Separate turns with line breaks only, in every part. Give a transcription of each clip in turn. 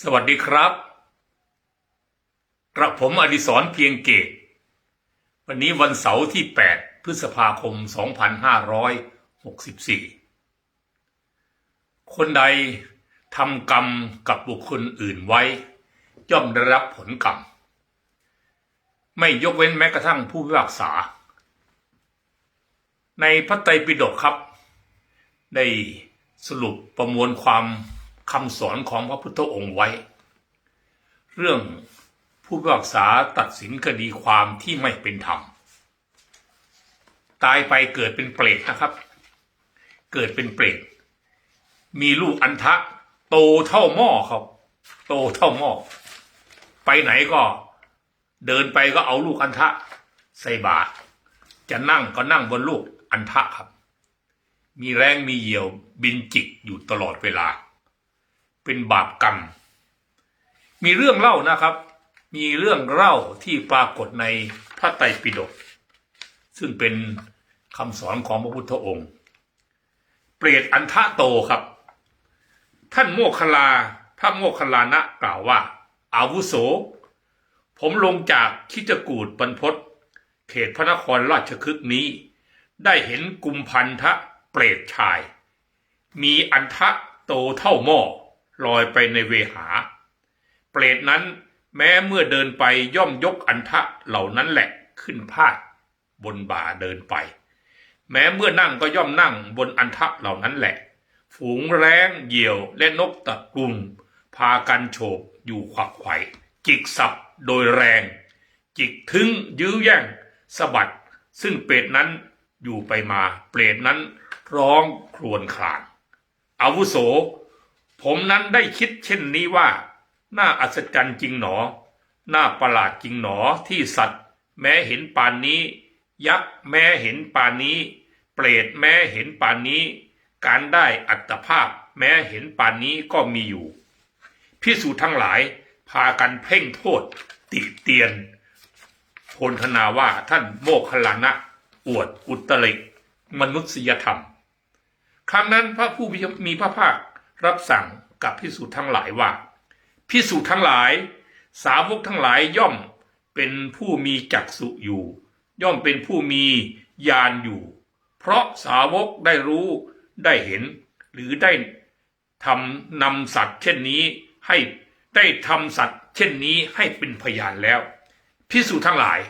สวัสดีครับ กระผมอดิศรเพียงเกต วันนี้วันเสาร์ที่ 8 พฤษภาคม 2564 คนใดทำกรรมกับบุคคลอื่นไว้ ย่อมได้รับผลกรรม ไม่ยกเว้นแม้กระทั่งผู้พิพากษา ในพระไตรปิฎกครับ ได้สรุปประมวลความ คำสอนของพระพุทธองค์ไว้ เรื่องผู้พิพากษาตัดสินคดีความที่ไม่เป็นธรรม ตายไปเกิดเป็นเปรตนะครับ เกิดเป็นเปรตมีลูกอันทะ โตเท่าหม้อครับ โตเท่าหม้อไปไหนก็เดินไปก็เอาลูกอันทะ ใส่บาตรจะนั่งก็นั่งบนลูกอันทะครับ มีแรงมีเหี่ยวบินจิกอยู่ตลอดเวลา เป็นบาปกรรม มีเรื่องเล่านะครับ มีเรื่องเล่าที่ปรากฏในพระไตรปิฎกซึ่งเป็นคำสอนของพระพุทธองค์ เปรตอันทะโตครับ ท่านโมคคลาพระโมคคลานะกล่าวว่า อาวุโส ผมลงจากคิจกูดบรรพตเขตพระนครราชคฤห์นี้ ได้เห็นกุมพันธะเปรตชาย มีอันทะโตเท่าหม้อ ลอยไปในเวหา เปรตนั้นแม้เมื่อเดินไปย่อมยกอันทะเหล่านั้นแหละขึ้นพาดบนบ่าเดินไป แม้เมื่อนั่งก็ย่อมนั่งบนอันทะเหล่านั้นแหละ ฝูงแร้งเหยี่ยวและนกตะกลุ่มพากันโฉบอยู่ขวักไขว่จิกสับโดยแรง จิกถึงยื้อแย่งสะบัด ซึ่งเปรตนั้นอยู่ไปมาเปรตนั้นร้องครวญครางอาวุโส ผมนั้นได้คิดเช่นนี้ว่า น่าอัศจรรย์จริงหนอ น่าประหลาดจริงหนอที่สัตว์ แม้เห็นปานนี้ ยักษ์แม้เห็นปานนี้ เปรตแม้เห็นปานนี้ การได้อัตภาพ แม้เห็นปานนี้ก็มีอยู่พิสูจน์ทั้งหลายพากันเพ่งโทษ ติเตียนพลธนาว่าท่านโมคคัลลานะ อวดอุตริมนุษยธรรม ครั้งนั้นพระผู้มีพระภาค รับสั่งกับพิสูจน์ทั้งหลายว่าพิสูจน์ทั้งหลาย สาวกทั้งหลายย่อมเป็นผู้มีจักษุอยู่ ย่อมเป็นผู้มีญาณอยู่ เพราะสาวกได้รู้ได้เห็น หรือได้ทำนำสัตว์เช่นนี้ให้ได้ทำสัตว์เช่นนี้ให้เป็นพยานแล้วพิสูจน์ทั้งหลาย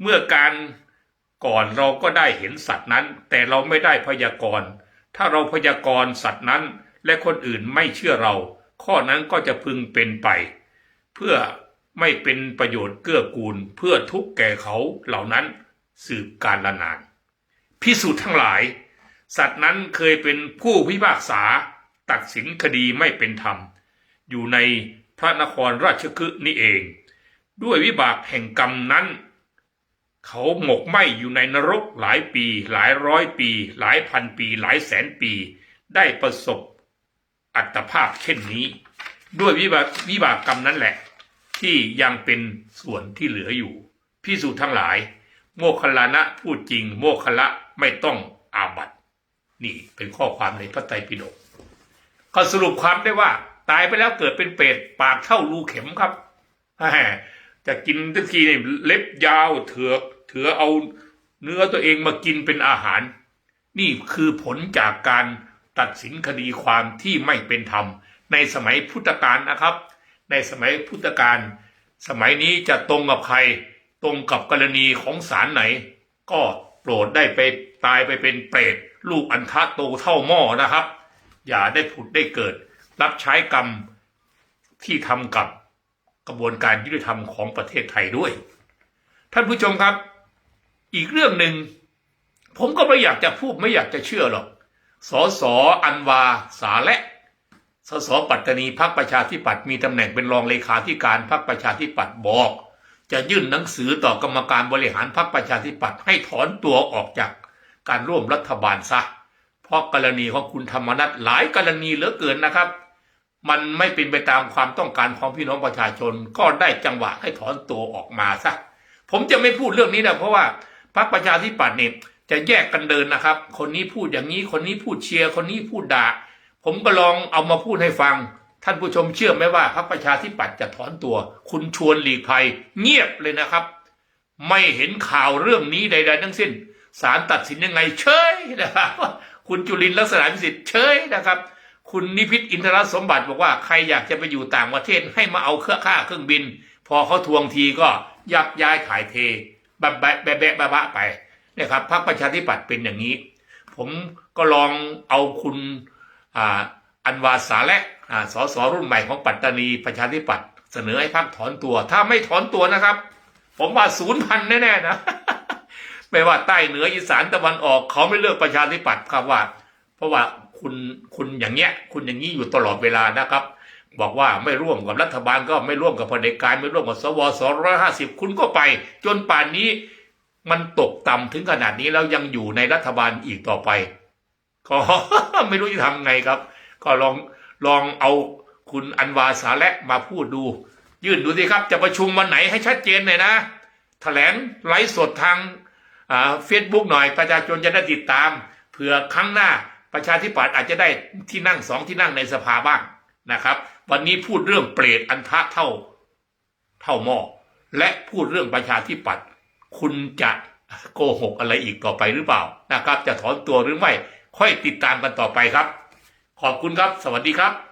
เมื่อการก่อนเราก็ได้เห็นสัตว์นั้น แต่เราไม่ได้พยากรณ์ ถ้าเราพยากรณ์สัตว์นั้น และคนอื่นไม่เชื่อเรา ข้อนั้นก็จะพึงเป็นไป เพื่อไม่เป็นประโยชน์เกื้อกูลเพื่อทุกแก่เขาเหล่านั้นสืบการละนาน พิสูจน์ทั้งหลาย สัตว์นั้นเคยเป็นผู้พิพากษา ตัดสินคดีไม่เป็นธรรม อยู่ในพระนครราชคฤห์นี่เอง ด้วยวิบากแห่งกรรมนั้น เขาหมกไหมอยู่ในนรกหลายปี หลายร้อยปี หลายพันปี หลายแสนปี ได้ประสบ อัตภาพเช่นนี้ ด้วยวิบากวิบากกรรมนั้นแหละ ที่ยังเป็นส่วนที่เหลืออยู่พิสูจน์ทั้งหลาย โมคคลานะพูดจริง โมคคละไม่ต้องอาบัตนี่เป็นข้อความในพระไตรปิฎกก็สรุปความได้ว่า ตายไปแล้วเกิดเป็นเปรตปากเท่ารูเข็มครับจะกินทุกทีเนี่ยเล็บยาวเถือกเถือเอาเนื้อตัวเองมากินเป็นอาหาร นี่คือผลจากการ ตัดสินคดีความที่ไม่เป็นธรรม ในสมัยพุทธกาลนะครับ ในสมัยพุทธกาลสมัยนี้จะตรงกับใคร ตรงกับกรณีของศาลไหน ก็โปรดได้ไปตายไปเป็นเปรตลูกอันทะโตเท่าหม้อนะครับ อย่าได้ผุดได้เกิด รับใช้กรรมที่ทำกับกระบวนการยุติธรรมของประเทศไทยด้วย ท่านผู้ชมครับ อีกเรื่องหนึ่งผมก็ไม่อยากจะพูดไม่อยากจะเชื่อหรอก สสออันวาสาและ สสปัตตานีพักประชาธิปัตย์มีตำแหน่งเป็นรองเลขาธิการพักประชาธิปัตย์บอก จะยื่นหนังสือต่อกรรมการบริหารพักประชาธิปัตย์ให้ถอนตัวออกจากการร่วมรัฐบาลซะ เพราะกรณีของคุณธรรมนัฐหลายกรณีเหลือเกินนะครับ มันไม่เป็นไปตามความต้องการของพี่น้องประชาชนก็ได้จังหวะให้ถอนตัวออกมาซะ ผมจะไม่พูดเรื่องนี้นะเพราะว่าพรรคประชาธิปัตย์เนี่ย จะแยกกันเดินนะครับ คนนี้พูดอย่างนี้ คนนี้พูดเชียร์ คนนี้พูดด่า ผมก็ลองเอามาพูดให้ฟัง ท่านผู้ชมเชื่อไหมว่าพรรคประชาธิปัตย์จะถอนตัว คุณชวนหลีกภัย เงียบเลยนะครับ ไม่เห็นข่าวเรื่องนี้ใด ๆ ทั้งสิ้นศาลตัดสินยังไงเฉยนะครับ คุณจุลินลักษณะวิสิทธิ์เฉยนะครับ คุณนิพิษอินทรสมบัติบอกว่าใครอยากจะไปอยู่ต่างประเทศให้มาเอาเครื่องค่าเครื่องบิน พอเขาทวงทีก็ยักย้ายขายเทแบะแบะแบบะบะไป นะครับพรรคประชาธิปัตย์เป็นอย่างนี้ ผมก็ลองเอาคุณอันวาสาและอ่าสสรุ่นใหม่ของปัตตานีประชาธิปัตย์เสนอให้พรรคถอนตัว ถ้าไม่ถอนตัวนะครับ ผมว่าศูนย์พันแน่ๆนะไม่ว่าใต้เหนืออีสานตะวันออกเขาไม่เลือกประชาธิปัตย์ครับว่า เพราะว่าคุณคุณอย่างเงี้ย คุณอย่างนี้อยู่ตลอดเวลานะครับ บอกว่าไม่ร่วมกับรัฐบาลก็ไม่ร่วมกับพลเอกการไม่ร่วมกับสวสองร้อยห้าสิบคุณก็ไป จนป่านนี้ มันตกต่ำถึงขนาดนี้แล้วยังอยู่ในรัฐบาลอีกต่อไป ก็ไม่รู้จะทำไงครับ ก็ลองลองเอาคุณอันวาสาและมาพูดดู ยื่นดูสิครับ จะประชุมวันไหนให้ชัดเจนหน่อยนะแถลงไลฟ์สดทางเฟซบุ๊กหน่อยประชาชนจะได้ติดตามเผื่อครั้งหน้าประชาธิปัตย์อาจจะได้ที่นั่งสองที่นั่งในสภาบ้างนะครับ วันนี้พูดเรื่องเปรตอันทะเท่าเท่าหม้อและพูดเรื่องประชาธิปัตย์ คุณจะโกหกอะไรอีกต่อไปหรือเปล่านะครับ จะถอนตัวหรือไม่ ค่อยติดตามกันต่อไปครับ ขอบคุณครับ สวัสดีครับ